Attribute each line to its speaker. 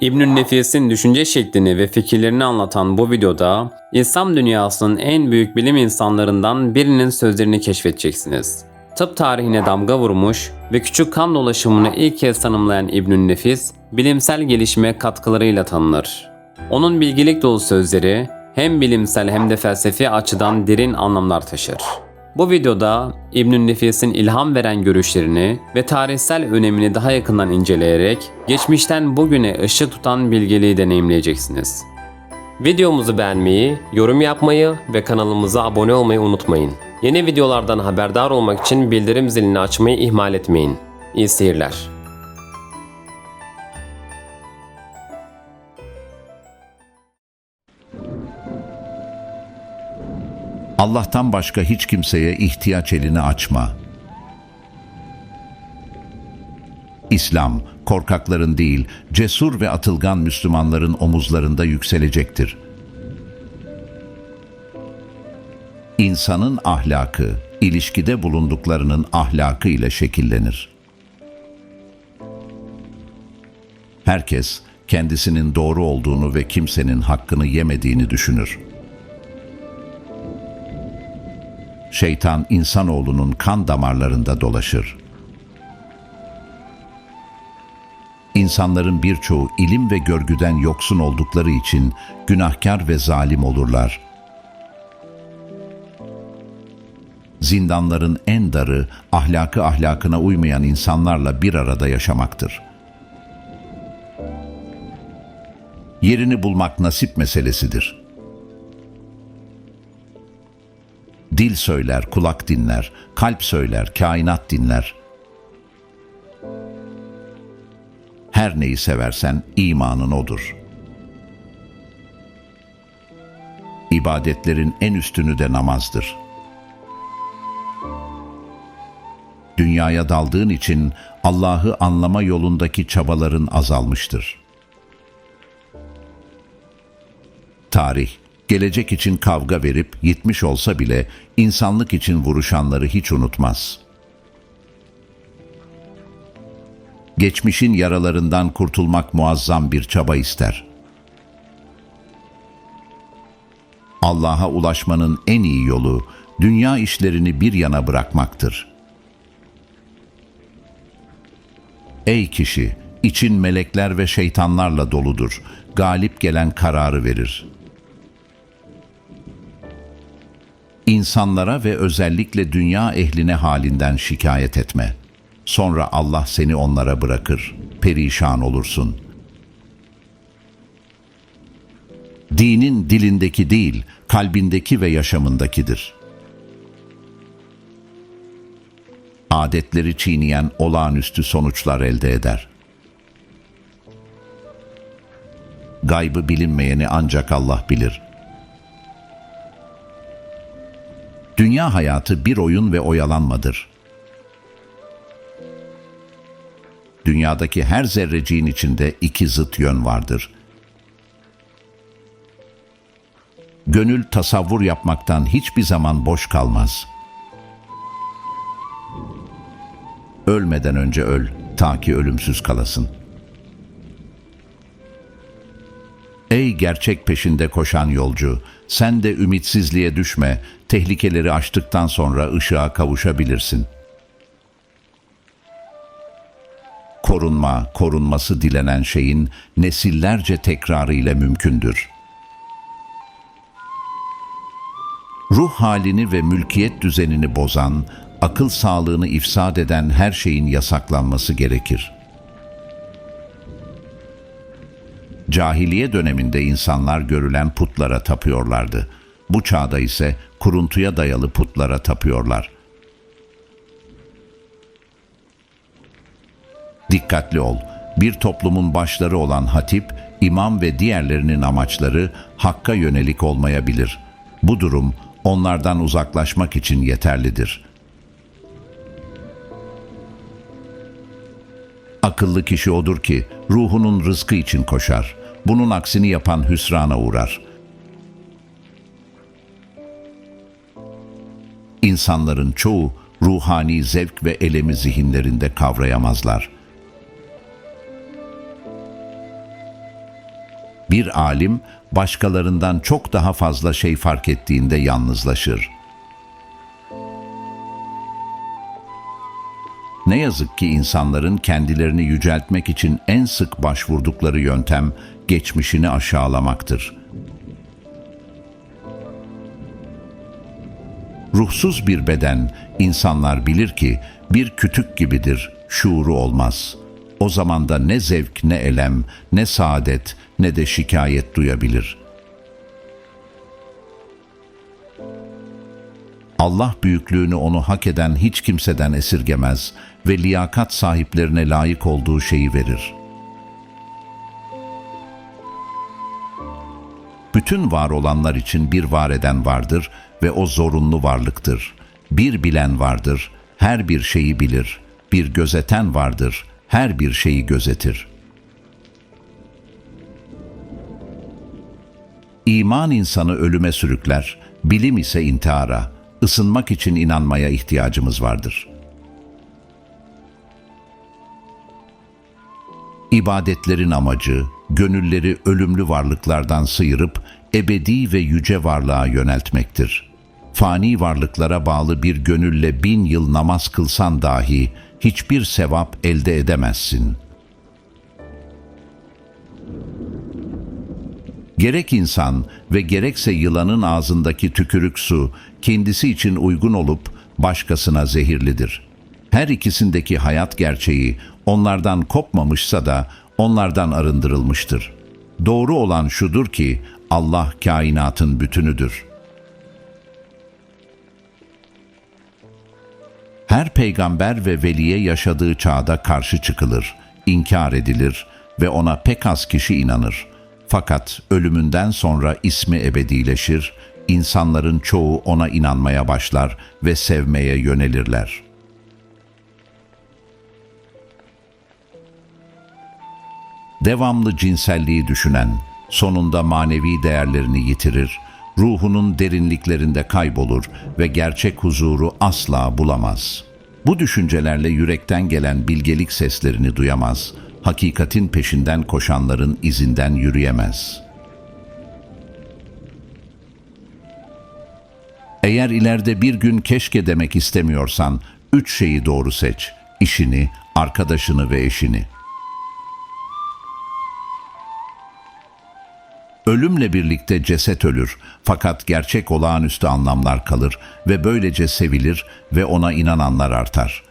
Speaker 1: İbnül Nefis'in düşünce şeklini ve fikirlerini anlatan bu videoda İslam dünyasının en büyük bilim insanlarından birinin sözlerini keşfedeceksiniz. Tıp tarihine damga vurmuş ve küçük kan dolaşımını ilk kez tanımlayan İbnül Nefis, bilimsel gelişime katkılarıyla tanınır. Onun bilgilik dolu sözleri hem bilimsel hem de felsefi açıdan derin anlamlar taşır. Bu videoda İbnül Nefis'in ilham veren görüşlerini ve tarihsel önemini daha yakından inceleyerek geçmişten bugüne ışık tutan bilgeliği deneyimleyeceksiniz. Videomuzu beğenmeyi, yorum yapmayı ve kanalımıza abone olmayı unutmayın. Yeni videolardan haberdar olmak için bildirim zilini açmayı ihmal etmeyin. İyi seyirler.
Speaker 2: Allah'tan başka hiç kimseye ihtiyaç elini açma. İslam, korkakların değil, cesur ve atılgan Müslümanların omuzlarında yükselecektir. İnsanın ahlakı, ilişkide bulunduklarının ahlakı ile şekillenir. Herkes, kendisinin doğru olduğunu ve kimsenin hakkını yemediğini düşünür. Şeytan insanoğlunun kan damarlarında dolaşır. İnsanların birçoğu ilim ve görgüden yoksun oldukları için günahkar ve zalim olurlar. Zindanların en darı ahlakı ahlakına uymayan insanlarla bir arada yaşamaktır. Yerini bulmak nasip meselesidir.'' Dil söyler, kulak dinler, kalp söyler, kainat dinler. Her neyi seversen imanın odur. İbadetlerin en üstünü de namazdır. Dünyaya daldığın için Allah'ı anlama yolundaki çabaların azalmıştır. Tarih gelecek için kavga verip yitmiş olsa bile insanlık için vuruşanları hiç unutmaz. Geçmişin yaralarından kurtulmak muazzam bir çaba ister. Allah'a ulaşmanın en iyi yolu dünya işlerini bir yana bırakmaktır. Ey kişi, için melekler ve şeytanlarla doludur. Galip gelen kararı verir.'' İnsanlara ve özellikle dünya ehline halinden şikayet etme. Sonra Allah seni onlara bırakır, perişan olursun. Dinin dilindeki değil, kalbindeki ve yaşamındakidir. Adetleri çiğneyen olağanüstü sonuçlar elde eder. Gaybı bilinmeyeni ancak Allah bilir.'' Dünya hayatı bir oyun ve oyalanmadır. Dünyadaki her zerreciğin içinde iki zıt yön vardır. Gönül tasavvur yapmaktan hiçbir zaman boş kalmaz. Ölmeden önce öl, ta ki ölümsüz kalasın. Ey gerçek peşinde koşan yolcu, sen de ümitsizliğe düşme, tehlikeleri aştıktan sonra ışığa kavuşabilirsin. Korunma, korunması dilenen şeyin nesillerce tekrarı ile mümkündür. Ruh halini ve mülkiyet düzenini bozan, akıl sağlığını ifsad eden her şeyin yasaklanması gerekir.'' Cahiliye döneminde insanlar görülen putlara tapıyorlardı. Bu çağda ise kuruntuya dayalı putlara tapıyorlar. Dikkatli ol. Bir toplumun başları olan hatip, imam ve diğerlerinin amaçları hakka yönelik olmayabilir. Bu durum onlardan uzaklaşmak için yeterlidir.'' Akıllı kişi odur ki ruhunun rızkı için koşar. Bunun aksini yapan hüsrana uğrar. İnsanların çoğu ruhani zevk ve elemi zihinlerinde kavrayamazlar. Bir alim başkalarından çok daha fazla şey fark ettiğinde yalnızlaşır. Ne yazık ki insanların kendilerini yüceltmek için en sık başvurdukları yöntem geçmişini aşağılamaktır. Ruhsuz bir beden, insanlar bilir ki bir kütük gibidir, şuuru olmaz. O zaman da ne zevk, ne elem, ne saadet, ne de şikayet duyabilir. Allah büyüklüğünü onu hak eden hiç kimseden esirgemez ve liyakat sahiplerine layık olduğu şeyi verir. Bütün var olanlar için bir var eden vardır ve o zorunlu varlıktır. Bir bilen vardır, her bir şeyi bilir. Bir gözeten vardır, her bir şeyi gözetir. İman insanı ölüme sürükler, bilim ise intihara. Isınmak için inanmaya ihtiyacımız vardır. İbadetlerin amacı, gönülleri ölümlü varlıklardan sıyırıp ebedi ve yüce varlığa yöneltmektir. Fani varlıklara bağlı bir gönülle bin yıl namaz kılsan dahi hiçbir sevap elde edemezsin. Gerek insan ve gerekse yılanın ağzındaki tükürük su kendisi için uygun olup başkasına zehirlidir. Her ikisindeki hayat gerçeği onlardan kopmamışsa da onlardan arındırılmıştır. Doğru olan şudur ki Allah kainatın bütünüdür. Her peygamber ve veliye yaşadığı çağda karşı çıkılır, inkar edilir ve ona pek az kişi inanır. Fakat ölümünden sonra ismi ebedileşir, insanların çoğu ona inanmaya başlar ve sevmeye yönelirler. Devamlı cinselliği düşünen, sonunda manevi değerlerini yitirir, ruhunun derinliklerinde kaybolur ve gerçek huzuru asla bulamaz. Bu düşüncelerle yürekten gelen bilgelik seslerini duyamaz, hakikatin peşinden koşanların izinden yürüyemez. Eğer ileride bir gün keşke demek istemiyorsan, üç şeyi doğru seç. işini, arkadaşını ve eşini. Ölümle birlikte ceset ölür fakat gerçek olağanüstü anlamlar kalır ve böylece sevilir ve ona inananlar artar.